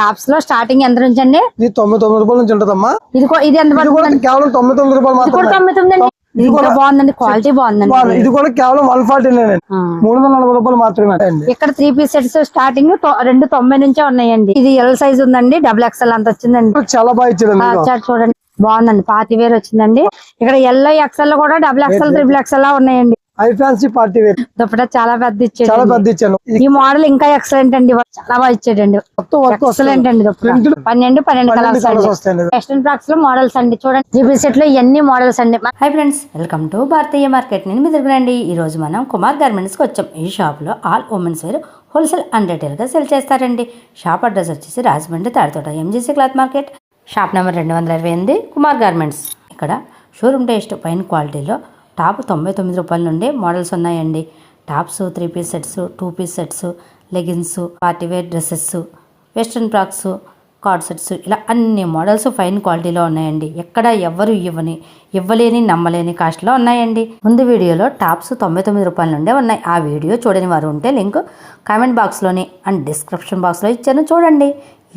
టాప్స్లో starting ఎంత నుంచి అండి? ఇది తొంభై తొమ్మిది రూపాయల నుంచి ఉంటదమ్మా. ఇది ఇది ఎంత కూడా కేవలం తొంభై తొమ్మిది రూపాయలు కూడా మాత్రమే. తొమ్మిది ఇది ఇంకా బాగుందండి క్వాలిటీ బాగుందండి. బాగుంది. ఇది కూడా కేవలం వన్ ఫార్టీ. మూడు వందల నలభై రూపాయలు మాత్రమే ఇక్కడ త్రీ పీస్ సెట్స్ స్టార్టింగ్ రెండు తొంభై నుంచే ఉన్నాయండి. ఇది ఎల్ సైజ్ ఉందండి డబుల్ ఎక్స్ఎల్ అంత వచ్చిందండి. చాలా బాగా చాట్ చూడండి. బాగుందండి పాతి వేర్ వచ్చిందండి. ఇక్కడ ఎల్లో ఎక్స్ఎల్లో కూడా డబుల్ ఎక్స్ఎల్ ట్రిపుల్ ఎక్స్ఎల్ ఉన్నాయండి. High fancy party wear. Dupatta చాలా పెద్ద చాలా ఇచ్చాడు పెద్ద ఇచ్చాను ఈ మోడల్ ఇంకా ఎక్సలెంట్ అండి. చాలా బాగా ఇచ్చాడండి. మొత్తం వర్క్ ఎక్సలెంట్ అండి పన్నెండు పన్నెండు కలర్స్ వెస్టర్న్ ఫ్రాక్స్లో మోడల్స్ అండి. చూడండి. త్రీ సెట్లో ఇవన్నీ మోడల్స్ అండి. Hi friends welcome to Bharatiya market నేను మీ దగ్గరండి ఈరోజు మనం కుమార్ గార్మెంట్స్కి వచ్చాం. ఈ షాప్లో all women's wear wholesale and రిటైల్గా sell చేస్తారండి. షాప్ అడ్రస్ వచ్చేసి Rajahmundry Taditota MGC cloth market shop number రెండు వందల ఇరవై ఎనిమిది కుమార్ గార్మెంట్స్ ఇక్కడ షోరూమ్ టేస్ట్ పైన క్వాలిటీలో టాప్ తొంభై తొమ్మిది రూపాయల నుండి మోడల్స్ ఉన్నాయండి. Tops three piece sets two piece sets leggings party wear dresses western frocks cord sets ఇలా అన్ని మోడల్స్ ఫైన్ క్వాలిటీలో ఉన్నాయండి. ఎక్కడ ఎవ్వరు ఇవ్వని ఇవ్వలేని నమ్మలేని కాస్ట్లో ఉన్నాయండి. ముందు వీడియోలో టాప్స్ తొంభై తొమ్మిది రూపాయల నుండే ఉన్నాయి. ఆ వీడియో చూడని వారు ఉంటే లింక్ కామెంట్ బాక్స్లోని అండ్ డిస్క్రిప్షన్ బాక్స్లో ఇచ్చాను చూడండి.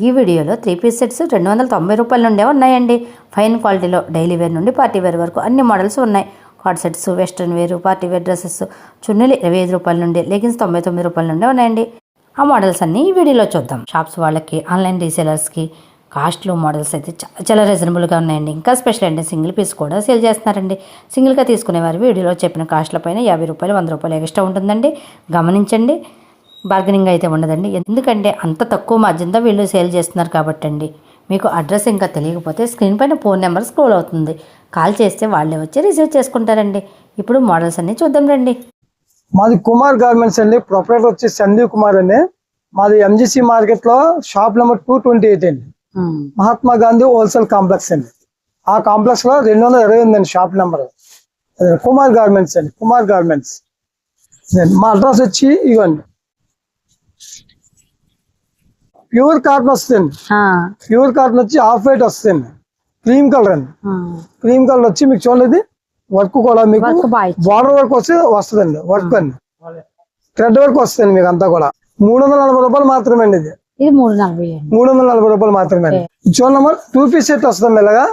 ఈ వీడియోలో త్రీ పీస్ సెట్స్ రెండు వందల తొంభై రూపాయల నుండే ఉన్నాయండి. ఫైన్ క్వాలిటీలో డైలీ వేర్ నుండి పార్టీ వేర్ వరకు అన్ని మోడల్స్ ఉన్నాయి. Cord sets western wear party wear dresses చున్నీలు ఇరవై ఐదు రూపాయల నుండి లెగిన్స్ తొంభై తొమ్మిది రూపాయల నుండి ఉన్నాయండి. ఆ మోడల్స్ అన్ని ఈ వీడియోలో చూద్దాం. షాప్స్ వాళ్ళకి ఆన్లైన్ రీసేలర్స్కి కాస్ట్లు మోడల్స్ అయితే చాలా చాలా రీజనబుల్గా ఉన్నాయండి. ఇంకా స్పెషల్ అంటే సింగిల్ పీస్ కూడా సేల్ చేస్తున్నారండి. సింగిల్గా తీసుకునేవారు వీడియోలో చెప్పిన కాస్ట్లపైన యాభై రూపాయలు వంద రూపాయలు ఎక్స్ట్రా ఉంటుందండి. గమనించండి. బార్గెనింగ్ అయితే ఉండదండి. ఎందుకంటే అంత తక్కువ మార్జిన్తో వీళ్ళు సేల్ చేస్తున్నారు కాబట్టి అండి మీకు అడ్రస్ ఇంకా తెలియకపోతే స్క్రీన్ పైన ఫోన్ నెంబర్ స్క్రోల్ అవుతుంది. కాల్ చేస్తే వాళ్ళే వచ్చి రిసీవ్ చేసుకుంటారండి. ఇప్పుడు మోడల్స్ అన్ని చూద్దాం రండి. మాది కుమార్ గార్మెంట్స్ అండి. ప్రొపరేటర్ వచ్చి సందీప్ కుమార్ అండి. మాది ఎంజిసి మార్కెట్లో shop number two twenty eight అండి. మహాత్మా గాంధీ హోల్సేల్ కాంప్లెక్స్ అండి. ఆ కాంప్లెక్స్లో రెండు వందల ఇరవై ఉందండి షాప్ నెంబర్. కుమార్ గార్మెంట్స్ అండి. కుమార్ గార్మెంట్స్. మా అడ్రస్ వచ్చి ఇవ్వండి ప్యూర్ కాటన్ వస్తుంది ప్యూర్ కాటన్ వచ్చి హాఫ్ వైట్ వస్తుంది క్రీమ్ కలర్ అండి. క్రీమ్ కలర్ వచ్చి మీకు చూడండి వర్క్ కూడా మీకు. బార్డర్ వర్క్ వస్తే వస్తుందండి. వర్క్ అండి. థ్రెడ్ వర్క్ వస్తుంది మీకు అంతా కూడా. మూడు వందల నలభై రూపాయలు మాత్రమే అండి ఇది. ఇది మూడు నలభై అండి. మూడు వందల నలభై రూపాయలు మాత్రమే అండి. చూడమ్మా టూ పీస్ సెట్ వస్తుంది ఇలాగా.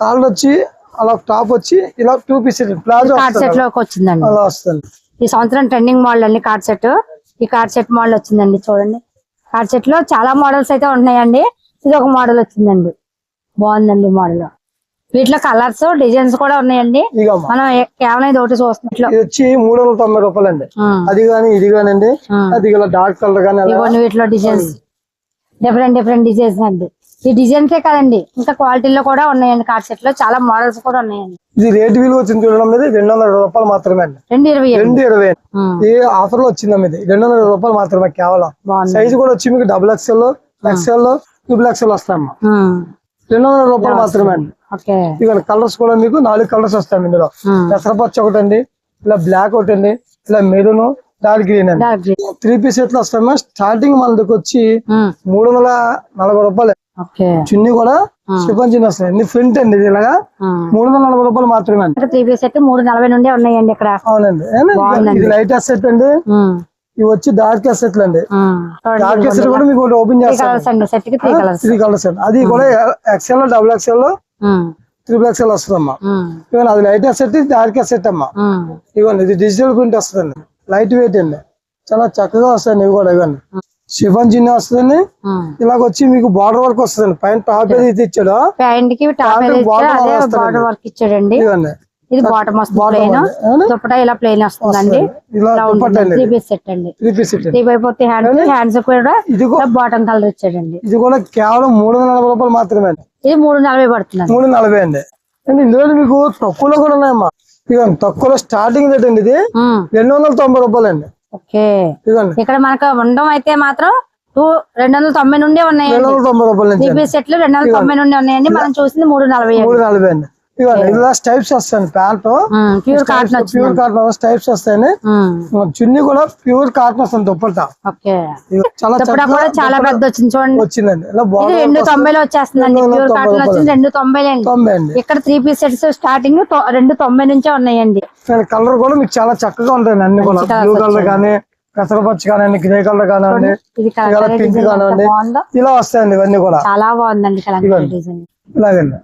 కాళ్ళు వచ్చి అలా టాప్ వచ్చి ఇలా టూ పీస్ సెట్ ప్లాజో సెట్లోకి వచ్చిందండి. అలా వస్తుంది ఈ సంవత్సరం ట్రెండింగ్ మోడల్ అండి కార్డ్ సెట్ ఈ కార్డ్ సెట్ మోడల్ వచ్చిందండి చూడండి. కార్డ్ సెట్లో చాలా మోడల్స్ అయితే ఉన్నాయండి ఇది ఒక మోడల్ వచ్చిందండి. బాగుందండి మోడల్. వీటిలో కలర్స్ డిజైన్స్ కూడా ఉన్నాయండి. మనం కేవలం ఇది ఒకటి చూస్తున్నట్లు ఇది వచ్చి మూడు వందల తొంభై రూపాయలు అండి అది కానీ ఇది కానివ్వండి అది డార్క్ కలర్ కానీ వీటిలో డిజైన్స్. డిఫరెంట్ డిఫరెంట్ డిజైన్స్ అండి. ఈ డిజైన్సే కదండి. ఇంకా క్వాలిటీలో కూడా ఉన్నాయండి కార్డ్ సెట్లో. చాలా మోడల్స్ కూడా ఉన్నాయండి. ఇది రేట్ విలువ వచ్చింది చూడడం మీద రెండు వందల రూపాయలు మాత్రమే అండి. రెండు ఇరవై. రెండు ఇరవై ఈ ఆఫర్లో వచ్చింది ఇది. రెండు వందల రూపాయలు మాత్రమే కేవలం. సైజ్ కూడా వచ్చి మీకు double XL XL triple XL వస్తాయమ్మా. రెండు వందల రూపాయలు మాత్రమే అండి. ఇక్కడ కలర్స్ కూడా మీకు నాలుగు కలర్స్ వస్తాయి ఇందులో. పెసరపచ్చ ఒకటి అండి ఇలా బ్లాక్ ఒకటి అండి ఇలా మెరూన్ డార్క్ గ్రీన్ అండి. త్రీ పీస్ ఎట్లా వస్తాయమ్మా స్టార్టింగ్ మన దగ్గర వచ్చి ఉమ్, మూడు వందల నలభై రూపాయలు. చున్నీ కూడా స్టిఫన్ చిన్న వస్తాయి. ఇది ప్రింట్ అండి ఇది ఇలాగా. మూడు వందల నలభై రూపాయలు మాత్రమే అండి. త్రీ పీస్ సెట్ మూడు నలభై నుండే ఉన్నాయండి ఇక్కడ. అవునండి? ఇది లైట్ సెట్ అండి. ఇవి వచ్చి డార్క్ సెట్లు అండి. డార్క్ సెట్ కూడా మీకు ఓపెన్ చేస్తాను. త్రీ కలర్స్ అండి అది కూడా XL double XL um, triple XL వస్తుందమ్మా. ఇవన్నీ అది లైట్ సెట్ డార్క్ సెట్ అమ్మా. ఇవ్వండి ఇది డిజిటల్ ప్రింట్ వస్తుందండి. లైట్ వెయిట్ అండి. చాలా చక్కగా వస్తాయండి ఇవి కూడా ఇవ్వండి షిఫాన్ జిన్ని వస్తుందండి. ఇలాగ వచ్చి మీకు బార్డర్ వర్క్ వస్తుందండి. పైన టాప్ ఏది ఇది ఇచ్చాడో. బార్డర్ వర్క్ ఇచ్చాడండి. ఇవ్వండి ఇది బాటమ్ వస్తుంది ప్లెయిన్? దుప్పటా ఇలా ప్లెయిన్ వస్తుందండి. త్రీ. పీస్ సెట్ అండి. త్రీ పీస్ సెట్ త్రీ అయిపోతే హ్యాండ్స్ హ్యాండ్స్ కూడా బాటమ్ కలర్ ఇచ్చాడండి ఇది కూడా కేవలం మూడు వందల నలభై రూపాయలు మాత్రమే ఇది మూడు నలభై పడుతుందండి. మూడు నలభై అండి. అండి ఇందులో మీకు తక్కువలో కూడా ఉన్నాయమ్మా. ఇదిగోండి తక్కువలో స్టార్టింగ్ రేట్ అండి ఇది. రెండు వందల తొంభై రూపాయలు అండి. ఓకే. ఇక్కడ మనకు ఉండడం అయితే మాత్రం టూ రెండు వందల తొంభై నుండే రెండు ఉన్నాయండి వందల తొంభై రూపాయల నుంచి త్రీ. పీస్ సెట్లు రెండు వందల తొంభై నుండి ఉన్నాయండి. మనం చూసింది మూడు నలభై మూడు నలభై అండి. ఇలా స్టైప్స్ వస్తాయండి pant pure cotton pure cotton stripes వస్తాయని. చున్నీ కూడా ప్యూర్ కాటన్ వస్తుంది దుప్పట చాలా పెద్ద వచ్చింది చూడండి. వచ్చిందండి. రెండు తొంభైలో వచ్చేస్తుందండి ప్యూర్ కాటన్ వచ్చింది రెండు తొంభై అండి. ఇక్కడ త్రీ పీస్ సెట్స్ స్టార్టింగ్ రెండు తొంభై నుంచే ఉన్నాయండి. కలర్ కూడా మీకు చాలా చక్కగా ఉంటాయండి అన్ని కూడా. Blue colour. కానీ పెసరపచ్చి కానివ్వండి గ్రే కలర్ కానివ్వండి ఇలా పింక్ కానివ్వండి ఇలా వస్తాయండి ఇవన్నీ కూడా. చాలా బాగుందండి ఇలాగండి.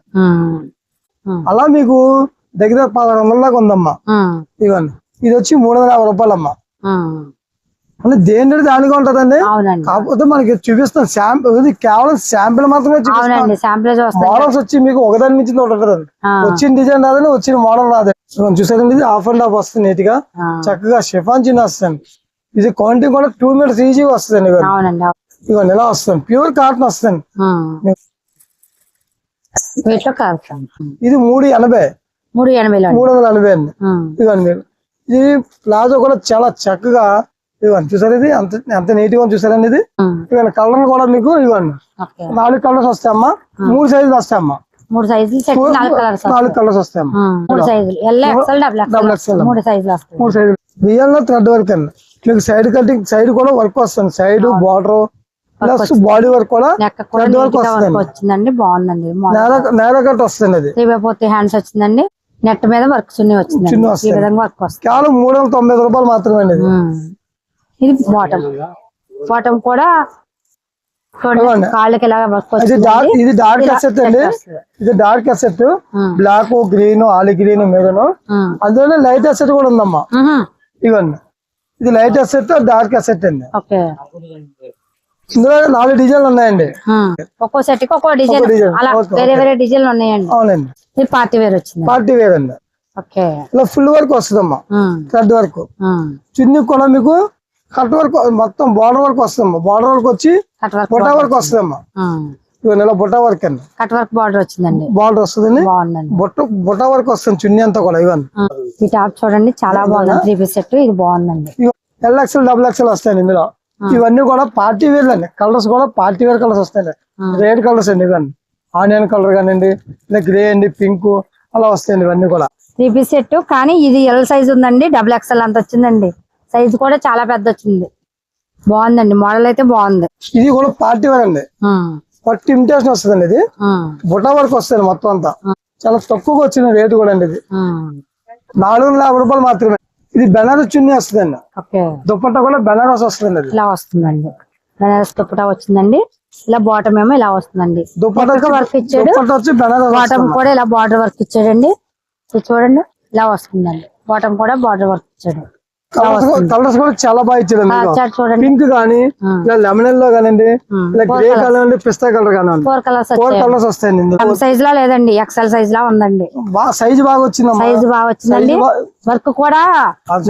అలా మీకు దగ్గర పదహారు వందల దాకా ఉందమ్మా. ఇవ్వండి. ఇది వచ్చి మూడు వందల యాభై రూపాయలమ్మా. అంటే దేని దానిగా ఉంటదండి? కాకపోతే మనకి చూపిస్తాం శాంపిల్ ఇది కేవలం శాంపిల్ మాత్రమే చూపిస్తాం. మోడల్స్ వచ్చి మీకు ఒకదాని మించి ఒకటి ఉంటదండి. వచ్చిన డిజైన్ రాదని వచ్చిన మోడల్ రాదు. చూసారండి ఇది ఆఫ్ అండ్ ఆఫ్ వస్తుంది నీట్గా. చక్కగా షిఫాన్ చిన్న వస్తుంది. ఇది క్వాంటిటీ కూడా టూ మీటర్స్ ఈజీగా వస్తుంది. ఇవన్నీ ఇలా వస్తుంది. ప్యూర్ కాటన్ వస్తుంది. వీటిలో ఇది మూడు ఎనభై. మూడు ఎనభైలో మూడు వందల ఎనభై అండి. మీరు. ఇది ప్లాజో కూడా చాలా చక్కగా ఇవ్వండి చూసారు ఇది? అంత ఎంత నీట్గా చూసారండి ఇది? కలర్ కూడా మీకు ఇవ్వండి ఓకే. నాలుగు కలర్స్ వస్తాయమ్మా. మూడు సైజులు వస్తాయమ్మా. మూడు సైజులు నాలుగు కలర్స్ నాలుగు కలర్స్ వస్తాయమ్మా. మూడు సైజులు. డబుల్ ఎక్స్ఎల్ మూడు సైజులు మూడు థ్రెడ్ వర్క్ అండి. మీకు సైడ్ కటింగ్ సైడ్ కూడా వర్క్ వస్తుంది. Side border plus body work కూడా థ్రెడ్ వర్క్ వచ్చిందండి బాగుందండి. నేల కట్ వస్తుంది అది హ్యాండ్స్ వచ్చిందండి. నెట్ మీద వర్క్ చున్నీ ఈ. విధంగా వర్క్ వస్తుంది. కేవలం మూడు వందల తొంభై ఐదు రూపాయలు మాత్రమే అండి ఇది. బాటమ్ బాటమ్ కూడా. కాళ్ళకి ఇలా వర్క్ ఇది వచ్చింది డార్క్ ఎసెట్ అండి. ఇది dark asset. Black green olive green maroon um. అందులోనే లైట్ ఎసెట్ కూడా ఉందమ్మా. ఇవన్నీ ఇది లైట్ ఎసెట్ డార్క్ ఎసెట్ అండి. ఇందులో నాలుగు డిజైన్లు ఉన్నాయండి. ఒక్కో సెట్కి ఒక్కో డిజైన్. అలా వేరే. వేరే డిజైన్లు ఉన్నాయండి. అవునండి. ఇది పార్టీ వేర్ వచ్చింది. పార్టీ వేర్ అండి. ఓకే. ఇలా ఫుల్ వర్క్ వస్తుందమ్మా. Thread work. చున్నీ కూడా మీకు కట్ వర్క్ మొత్తం బార్డర్ వర్క్ వస్తుందమ్మా. బార్డర్ వర్క్ వచ్చి బుట్ట వర్క్ వస్తుందమ్మా. ఇలా బుట్ట వర్క్ అండి. కట్ వర్క్ బార్డర్ వచ్చిందండి. బార్డర్ బాగుందండి. బుట్ట బుట్ట వర్క్ వస్తుంది చున్నీ అంతా కూడా ఇవన్నీ. ఈ టాప్ చూడండి చాలా బాగుంది. త్రీ పీస్ సెట్ ఇది బాగుందండి. ఎల్ ఎక్స్ఎల్ డబుల్ ఎక్స్ఎల్ వస్తాయండి ఇందులో. ఇవన్నీ కూడా పార్టీ వేర్ అండి. కలర్స్ కూడా పార్టీ వేర్ కలర్స్ వస్తాయండి. రెడ్ కలర్స్ అండి ఇవన్నీ. ఆనియన్ కలర్ కానివ్వండి ఇలా గ్రే అండి పింక్ అలా వస్తాయండి ఇవన్నీ కూడా. త్రీ పీస్ సెట్ కానీ ఇది ఎల్ సైజ్ ఉందండి డబుల్ ఎక్స్ఎల్ అంత వచ్చిందండి. సైజ్ కూడా చాలా పెద్ద వచ్చింది. బాగుందండి మోడల్ అయితే బాగుంది. ఇది కూడా పార్టీ వేర్ అండి. పట్టు ఇమిటేషన్ వస్తుందండి ఇది. బుట్ట వర్క్ వస్తుంది మొత్తం అంతా. చాలా తక్కువగా వచ్చిన రేటు కూడా అండి ఇది. నాలుగు వందల యాభై రూపాయలు మాత్రమే. ఇది బెనారస్ చున్నీ వస్తుందండి. దుప్పట్టా కూడా బెనారస్ వస్తుందండి అది. ఇలా వస్తుందండి. బనారస్ దుప్పటా వచ్చిందండి. ఇలా బాటమ్ ఏమో ఇలా వస్తుందండి. వర్క్ ఇచ్చాడు. బాటమ్. కూడా ఇలా బార్డర్ వర్క్ ఇచ్చాడండి. చూడండి ఇలా వస్తుందండి. బాటమ్ కూడా బార్డర్ వర్క్ ఇచ్చాడు. కలర్స్ కూడా- చాలా బాగా చూడండి. Pink um. ఇలా లెమన్లో కానివ్వండి. ఇలా గ్రే కానివ్వండి పిస్తా కలర్ కానివ్వండి. ఫోర్ కలర్స్ ఫోర్ వచ్చాయి కలర్స్ వస్తాయండి సైజ్ లా లేదండి ఎక్సెల్ సైజ్ లా ఉందండి. బాగా సైజ్ బాగా వచ్చిందమ్మా. సైజ్ బాగా వచ్చిందండి. వర్క్ కూడా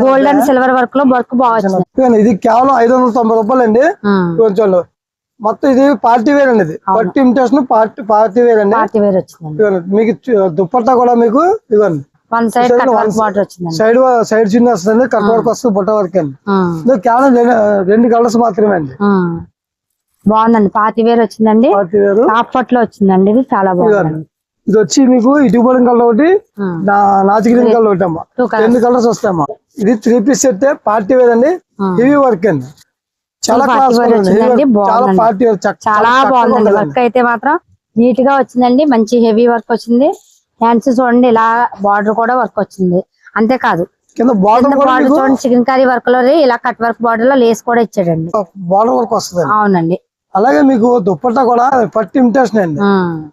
గోల్డ్ అండ్ సిల్వర్ వర్క్లో వర్క్ బాగా వచ్చింది. ఇది కేవలం ఐదు వందల తొంభై రూపాయలు అండి. కొంచెం మొత్తం ఇది పార్టీ వేర్ అండి ఇది. పట్టు పార్టీ పార్టీ వేర్ అండి. మీకు దుప్పట్టా కూడా మీకు ఇవ్వండి వన్ సైడ్. బార్డర్ వచ్చిందండి. సైడ్ సైడ్ చిన్న వస్తుంది కట్ వర్క్ వస్తుంది బుట్ట వర్క్ అండి కేవలం రెండు- కలర్స్ మాత్రమే అండి. బాగుందండి. పార్టీ వేర్ వచ్చిందండి. పార్టీ వేర్ టాప్ పట్లో వచ్చిందండి. ఇది చాలా బాగుందండి. ఇది వచ్చి మీకు ఇటుపడం కలర్ ఒకటి ఉమ్. నా నాచు గ్రీన్ కలర్ ఒకటి అమ్మా. రెండు కలర్స్ వస్తాయమ్మా. ఇది three piece set party wear అండి. హెవీ వర్క్ అండి. చాలా చాలా బాగుందండి. వర్క్ అయితే మాత్రం నీట్గా వచ్చిందండి. మంచి హెవీ వర్క్ వచ్చింది. హ్యాండ్స్ చూడండి ఇలా బార్డర్ కూడా వర్క్ వచ్చింది. అంతేకాదు. బార్డర్ చూడండి చికెన్ కర్రీ వర్క్లో ఇలా కట్ వర్క్ బార్డర్లో లేస్ కూడా ఇచ్చాడండి. బార్డర్ వర్క్ వస్తుంది అవునండి. అలాగే మీకు దుప్పట్టా కూడా పట్టు అండి.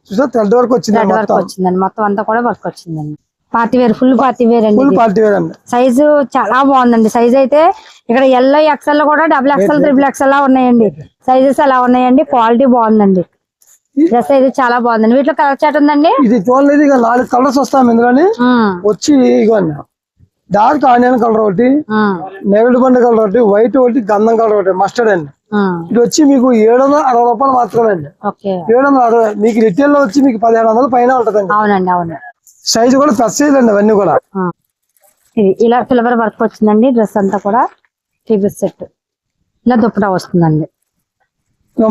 చూసా థ్రెడ్ వర్క్ వచ్చింది వర్క్ వచ్చిందండి మొత్తం అంతా కూడా వర్క్ వచ్చిందండి. Party wear full party wear అండి. పార్టీ వేర్ అండి. సైజు చాలా బాగుందండి. సైజ్ అయితే ఇక్కడ ఎల్లో ఎక్సెల్ కూడా డబుల్ ఎక్సెల్ త్రిబుల్ ఎక్సెల్ లా ఉన్నాయండి. సైజెస్ అలా ఉన్నాయండి క్వాలిటీ బాగుందండి. డ్రెస్ అయితే చాలా బాగుందండి వీటిలో కలర్ చాట్ ఉందండి? ఇది చూడలేదు ఇక నాలుగు కలర్స్ వస్తాయి ఇందులోని. వచ్చి ఇగోండి డార్క్ ఆనియన్ కలర్ ఒకటి నేరేడు బండి కలర్ ఒకటి వైట్ ఒకటి గంధం కలర్ ఒకటి మస్టర్డ్ అండి. ఇది వచ్చి మీకు ఏడు వందల అరవై రూపాయలు మాత్రమే అండి. ఏడు వందల అరవై మీకు రిటైల్లో వచ్చి మీకు పదిహేను వందల పైన ఉంటదండి. అవునండి అవును. సైజ్ కూడా పెద్ద సైజ్ అండి అవన్నీ కూడా. ఇలా సిల్వర్ వర్క్ వచ్చిందండి డ్రెస్ అంతా కూడా పీస్ సెట్ ఇలా దుప్పటా వస్తుందండి.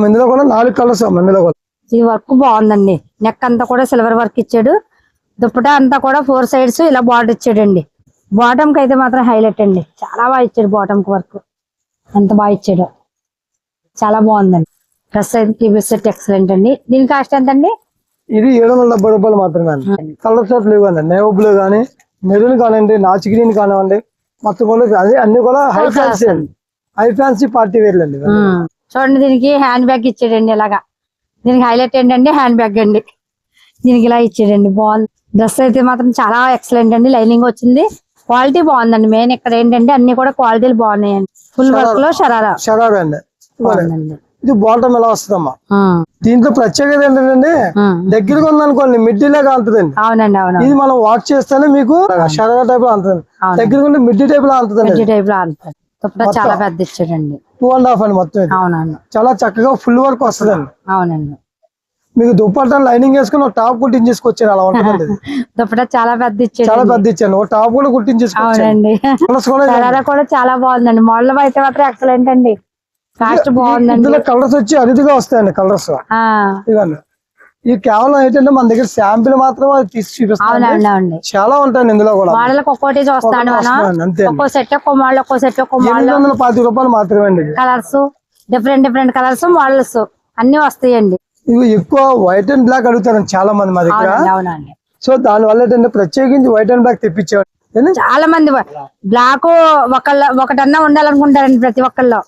ఇందులో కూడా నాలుగు కలర్స్ ఇందులో కూడా. ఈ వర్క్ బాగుందండి. నెక్ అంతా కూడా సిల్వర్ వర్క్ ఇచ్చాడు. దుప్పటా అంతా కూడా ఫోర్ సైడ్స్ ఇలా బార్డర్ ఇచ్చాడండి. బాటమ్కి అయితే మాత్రం హైలైట్ అండి. చాలా బాగా ఇచ్చాడు బాటమ్కి వర్క్. ఎంత బాగా ఇచ్చాడు. చాలా బాగుందండి. డ్రెస్ అయితే ఎక్సలెంట్ అండి. దీని కాస్ట్ ఎంత అండి ఇది ఏడు వందల డెబ్బై రూపాయలు మాత్రమే అండి. కలర్ షర్ట్ లేవండి నేవ్ బ్లూ కానీ మెరూన్ కానివ్వండి నాచు గ్రీన్ కానివ్వండి మొత్తం కూడా అదే అన్ని కూడా హై ఫ్యాన్సీ అండి. హై ఫ్యాన్సీ పార్టీ వేర్లు అండి. చూడండి దీనికి హ్యాండ్ బ్యాగ్ ఇచ్చాడండి ఇలాగా. దీనికి హైలైట్ ఏంటంటే హ్యాండ్ బ్యాగ్ అండి. దీనికి ఇలా ఇచ్చాడండి బాగుంది డ్రెస్ అయితే మాత్రం చాలా ఎక్సలెంట్ అండి. లైనింగ్ వచ్చింది. క్వాలిటీ బాగుందండి. మెయిన్ ఇక్కడ ఏంటంటే అన్ని కూడా క్వాలిటీలు బాగున్నాయండి. ఫుల్ వర్క్లో షరారా. షరారా అండి. ఇవ్వండి. బాగుందండి. ఇది బాటమ్ ఎలా వస్తుందమ్మా. దీంట్లో ప్రత్యేకత ఏంటంటే. దగ్గరగా ఉందనుకోండి మిడ్డీలే కాంతదండి అవునండి అవును. ఇది మనం వాష్ చేస్తేనే మీకు షరారా టైప్లో అంతదండి. దగ్గరగా ఉంటే మిడ్డీ టైప్లో అంతదండి. టైప్లో దుప్పటా చాలా పెద్ద ఇచ్చాడండి. టూ అండ్ హాఫ్ అండి మొత్తం ఇది. అవునండి చాలా చక్కగా ఫుల్ వర్క్ వస్తుందండి. అవునండి. మీకు దుప్పట్టా లైనింగ్ వేసుకుని ఒక టాప్ కుట్టించేసుకొచ్చాను అలా ఉంటుందండి ఇది. దుప్పటా చాలా పెద్ద చాలా పెద్ద ఇచ్చాను. ఒక టాప్ కూడా కుట్టించేసుకొచ్చాను అవునండి. కలర్స్ కూడా చాలా బాగుందండి. మోడల్ అయితే మాత్రం ఎక్సలెంట్ అండి. కాస్ట్ బాగుందండి. ఇందులో కలర్స్ వచ్చి అరుదుగా వస్తాయండి కలర్స్ ఆ, ఇవన్నీ ఇవి కేవలం ఏంటంటే మన దగ్గర శాంపిల్ మాత్రమే తీసి చూపిస్తాం చాలా ఉంటాయండి ఇందులో కూడా. మోడల్ ఒక్కోటి చూస్తాను. ఒక్కో సెట్ ఒక్కో మోడల్ ఒక్కో సెట్ ఒక్కో మోడల్ ఎనిమిది వందల పాతి రూపాయలు మాత్రమే అండి ఇది. Colours different different colours models అన్ని వస్తాయండి. ఇవి ఎక్కువ వైట్ అండ్ బ్లాక్ అడుగుతారండి చాలా మంది మా దగ్గర. సో దాని వల్ల ఏంటంటే ప్రత్యేకించి వైట్ అండ్ బ్లాక్ తెప్పించేవాడు? చాలా మంది బ్లాక్ ఒకళ్ళ ఒకటన్నా ఉండాలనుకుంటారండి ప్రతి ఒక్కళ్ళు.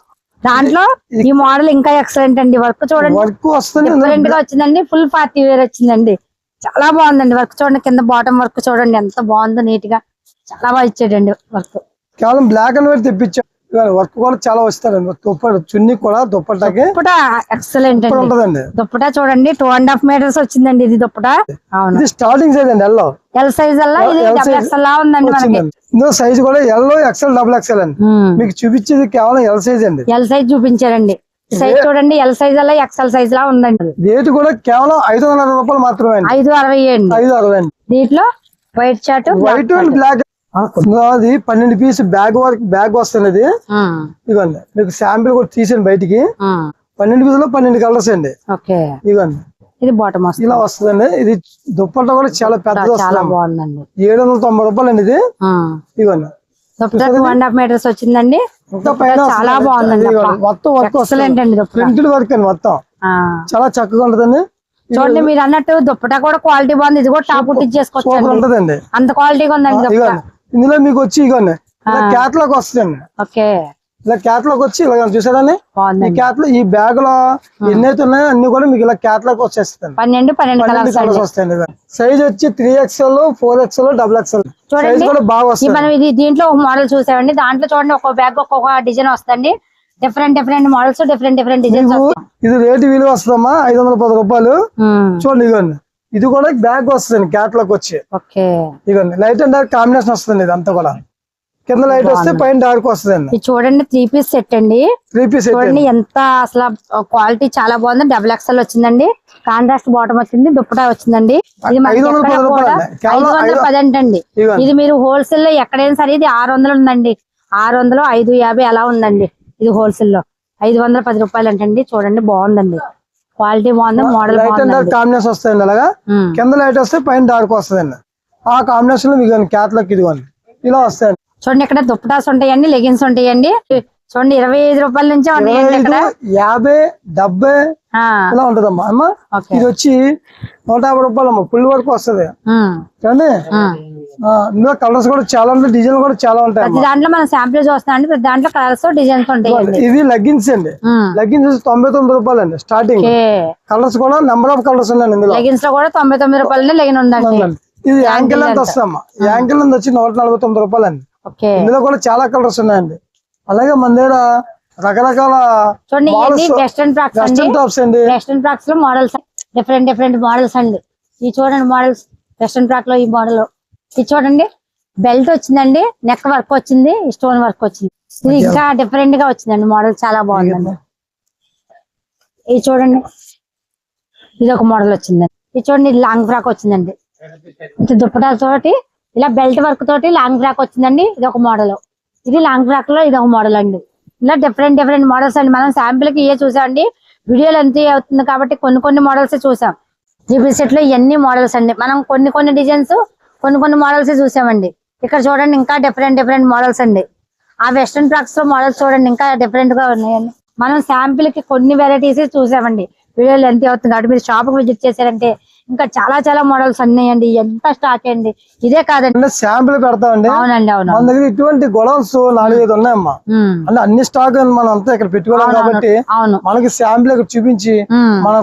దాంట్లో ఈ మోడల్ ఇంకా ఎక్సలెంట్ అండి. వర్క్ చూడండి డిఫరెంట్గా వచ్చిందండి. ఫుల్ పార్టీ వేర్ వచ్చిందండి. చాలా బాగుందండి వర్క్ చూడండి. కింద బాటమ్ వర్క్ చూడండి. ఎంత బాగుందో నీట్గా. చాలా బాగా ఇచ్చాడండి వర్క్ కేవలం బ్లాక్ అండ్ వైట్ తెప్పించాం వర్క్ కూడా చాలా వస్తారండి. దుప్పటి చున్నీ కూడా దుప్పటాకి దుప్పటా ఎక్సలెంట్ ఉంటదండి దుప్పటా చూడండి టూ అండ్ హాఫ్ మీటర్స్ వచ్చిందండి ఇది దుప్పటా. అవును. ఇది స్టార్టింగ్ సైజ్ అండి ఎల్లో ఎల్ సైజ్ ఉందండి ఇందులో సైజ్ కూడా ఎల్లో ఎక్సెల్ డబుల్ ఎక్సెల్ అండి. మీకు చూపించేది కేవలం ఎల్ సైజ్ అండి. ఎల్ సైజ్ చూపించారండి. సైజ్ చూడండి ఎల్ సైజ్ అలా ఎక్స్ఎల్ సైజ్ లా ఉందండి. రేటు కూడా కేవలం ఐదు వందల రూపాయలు మాత్రమే ఐదు అరవై అండి. ఐదు అరవై అండి. దీంట్లో white shirt white and black అది పన్నెండు పీస్ బ్యాగ్ వర్క్ బ్యాగ్ వస్తుంది ఇది ఇదిగోండి మీకు శాంపిల్ కూడా తీసాను బయటికి. పన్నెండు పీసులో పన్నెండు కలర్స్ అండి. ఇదిగోండి. ఇది బాటమ్ వస్తుంది. ఇలా వస్తుందండి. ఇది దుప్పట్ట కూడా చాలా బాగుందండి. ఏడు వందల తొంభై రూపాయలు అండి ఇది ఇదిగోండి. అండ్ హాఫ్ మీటర్స్ వచ్చిందండి. చాలా. బాగుందండి. మొత్తం వర్క్ ప్రింటెడ్ వర్క్ అండి మొత్తం. చాలా చక్కగా ఉంటదండి. చూడండి మీరు అన్నట్టు దుప్పటా కూడా క్వాలిటీ బాగుంది. ఇది కూడా టాప్ కుట్టించేసుకోవచ్చు ఉంటదండి. అంత క్వాలిటీగా ఉందండి దుప్పటా ఇందులో మీకు వచ్చి ఇగోండి క్యాట్లాగ్ వస్తుందండి. ఓకే. ఇలా క్యాట్లాగ్ వచ్చి ఇలా చూసారని ఈ క్యాట్లు ఈ బ్యాగ్లో ఎన్నైతే ఉన్నాయో అన్ని కూడా మీకు ఇలా క్యాట్లాగ్ వచ్చేస్తాయి పన్నెండు పన్నెండు కలర్స్ వస్తాయండి సైజ్ వచ్చి three XL four XL double XL size. కూడా బాగా వస్తుంది మనం ఇది దీంట్లో ఒక మోడల్ చూసామండి. దాంట్లో చూడండి ఒక్కొక్క బ్యాగ్ ఒక్కొక్క డిజైన్ వస్తుంది different different models different different designs మీకు ఇది రేటు విలువ వస్తుందమ్మా ఐదు వందల పది రూపాయలు. చూడండి ఇగోండి ఇది కూడా బ్యాగ్ వస్తుంది క్యాట్లాగ్ వచ్చి. ఇగోండి లైట్ అండ్ డార్క్ కాంబినేషన్ వస్తుంది అంతా కూడా. కింద లైట్ వస్తే పైన డార్క్ వస్తుందండి. ఇది చూడండి త్రీ పీస్ సెట్ అండి. త్రీ పీస్ చూడండి ఎంత అసలు క్వాలిటీ చాలా బాగుంది. డబుల్ ఎక్స్ఎల్ వచ్చిందండి. కాంట్రాస్ట్ బాటమ్ వచ్చింది దుప్పటా వచ్చిందంది ఇది ఐదు వందల పది అంటండి. ఇది మీరు హోల్సేల్లో ఎక్కడైనా సరే ఇది ఆరు వందలు ఉందండి. ఆరు వందలు ఐదు యాభై అలా ఉందండి. ఇది హోల్సేల్లో. ఐదు వందల పది రూపాయలు అంటండి. చూడండి బాగుందండి. క్వాలిటీ బాగుంది model light and dark combination వస్తాయండి అలాగా. కింద లైట్ వస్తే పైన డార్క్ వస్తుందండి. ఆ కాంబినేషన్లో మీకు క్యాట్లాగ్ ఇదిగోండి. ఇలా వస్తాయండి. చూడండి ఇక్కడ దుప్పటాస్ ఉంటాయండి లెగిన్స్ ఉంటాయండి. చూడండి ఇరవై ఐదు రూపాయల నుంచి యాభై డెబ్బై ఇలా ఉంటదమ్మా. అమ్మా ఇది వచ్చి నూట యాభై రూపాయలు అమ్మా ఫుల్ వర్క్ వస్తుంది కానీ ఇందులో కలర్స్ కూడా చాలా ఉంటాయి డిజైన్ కూడా చాలా ఉంటాయి దాంట్లో మనం శాంపిల్ ప్రతి దాంట్లో కలర్స్ డిజైన్స్ ఉంటాయండి ఇది లెగ్గిన్స్ అండి. లెగ్గిన్స్ తొంభై తొమ్మిది రూపాయలు అండి స్టార్టింగ్ కలర్స్ కూడా నెంబర్ ఆఫ్ కలర్స్ ఉన్నాయండి ఇందులో. లెగిన్స్లో కూడా తొంభై తొమ్మిది రూపాయలు లెగిన్ ఉందండి. ఇది యాంకిల్ అంత వస్తామ్మా యాంకిల్ అంత వచ్చి నూట నలభై తొమ్మిది రూపాయలు అండి. ఇందులో కూడా చాలా కలర్స్ ఉన్నాయండి. అలాగే మన దగ్గర రకరకాల వెస్ట్రన్ ఫ్రాక్స్ అండి. వెస్టర్న్ ఫ్రాక్స్లో మోడల్స్ డిఫరెంట్ డిఫరెంట్ మోడల్స్ అండి. ఇది చూడండి మోడల్స్ వెస్ట్రన్ ఫ్రాక్లో ఈ మోడల్ ఇది చూడండి. బెల్ట్ వచ్చిందండి. నెక్ వర్క్ వచ్చింది. స్టోన్ వర్క్ వచ్చింది. ఇది ఇంకా డిఫరెంట్గా వచ్చిందండి. మోడల్ చాలా బాగుందండి. ఇది చూడండి. ఇది ఒక మోడల్ వచ్చిందండి. ఇది చూడండి. ఇది లాంగ్ ఫ్రాక్ వచ్చిందండి. తోటి ఇలా బెల్ట్ వర్క్ తోటి లాంగ్ ఫ్రాక్ వచ్చిందండి. ఇది ఒక మోడల్ ఇది లాంగ్ ఫ్రాక్లో ఇది ఒక మోడల్ అండి. ఇలా డిఫరెంట్ డిఫరెంట్ మోడల్స్ అండి. మనం శాంపిల్కి ఏ చూసామండి. వీడియోలు ఎంత అవుతుంది కాబట్టి కొన్ని కొన్ని మోడల్స్ చూసాం. త్రీ సెట్లో ఇవన్నీ మోడల్స్ అండి. మనం కొన్ని కొన్ని డిజైన్స్ కొన్ని కొన్ని మోడల్స్ చూసామండి. ఇక్కడ చూడండి ఇంకా డిఫరెంట్ డిఫరెంట్ మోడల్స్ అండి. ఆ వెస్ట్రన్ ఫ్రాక్స్లో మోడల్స్ చూడండి ఇంకా డిఫరెంట్గా ఉన్నాయండి. మనం శాంపిల్కి కొన్ని వెరైటీస్ చూసామండి. వీడియో ఎంత అవుతుంది. కాబట్టి మీరు షాప్కి విజిట్ చేశారంటే ఇంకా చాలా చాలా మోడల్స్ ఉన్నాయండి ఎంత స్టాక్ అండి? ఇదే కాదండి. శాంపిల్ పెడతామండి. అవునండి అవును. మన దగ్గర ఇటువంటి గొడవన్స్ నాలుగైదు ఉన్నాయమ్మా. అంటే అన్ని స్టాక్ మనం అంతా ఇక్కడ పెట్టుకోలేం కాబట్టి అవును. మనకి శాంపిల్ ఇక్కడ చూపించి మన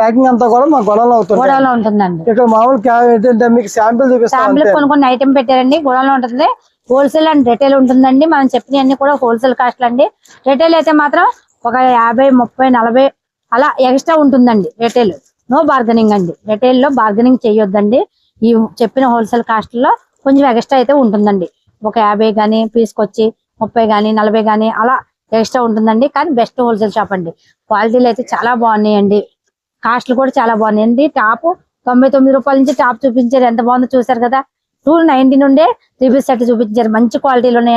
ప్యాకింగ్ అంతా కూడా మా గొడవలు అవుతుంది గోడౌన్లో ఉంటుందండి. ఇక్కడ మామూలు ఏంటంటే మీకు శాంపిల్ చూపిస్తాం కొన్ని కొన్ని ఐటమ్ పెట్టారండి గోడౌన్లో ఉంటుంది. హోల్సేల్ అండ్ రిటైల్ ఉంటుందండి. మనం చెప్పిన అన్ని కూడా హోల్సేల్ కాస్ట్ అండి. రిటైల్ అయితే మాత్రం ఒక యాభై ముప్పై నలభై అలా ఎక్స్ట్రా ఉంటుందండి రిటైల్ నో బార్గెనింగ్ అండి. రిటైల్లో బార్గెనింగ్ చేయొద్దండి. ఈ చెప్పిన హోల్సేల్ కాస్ట్లో కొంచెం ఎక్స్ట్రా అయితే ఉంటుందండి. ఒక యాభై కానీ తీసుకొచ్చి ముప్పై కానీ నలభై కానీ అలా ఎక్స్ట్రా ఉంటుందండి. కానీ బెస్ట్ హోల్సేల్ షాప్ అండి. క్వాలిటీలు అయితే చాలా బాగున్నాయండి. కాస్ట్లు కూడా చాలా బాగున్నాయండి టాప్ తొంభై తొమ్మిది రూపాయల నుంచి టాప్ చూపించారు. ఎంత బాగుందో చూసారు కదా. టూ నైన్టీ నుండే త్రీ పీస్ సెట్ చూపించారు. మంచి క్వాలిటీలో ఉన్నాయి.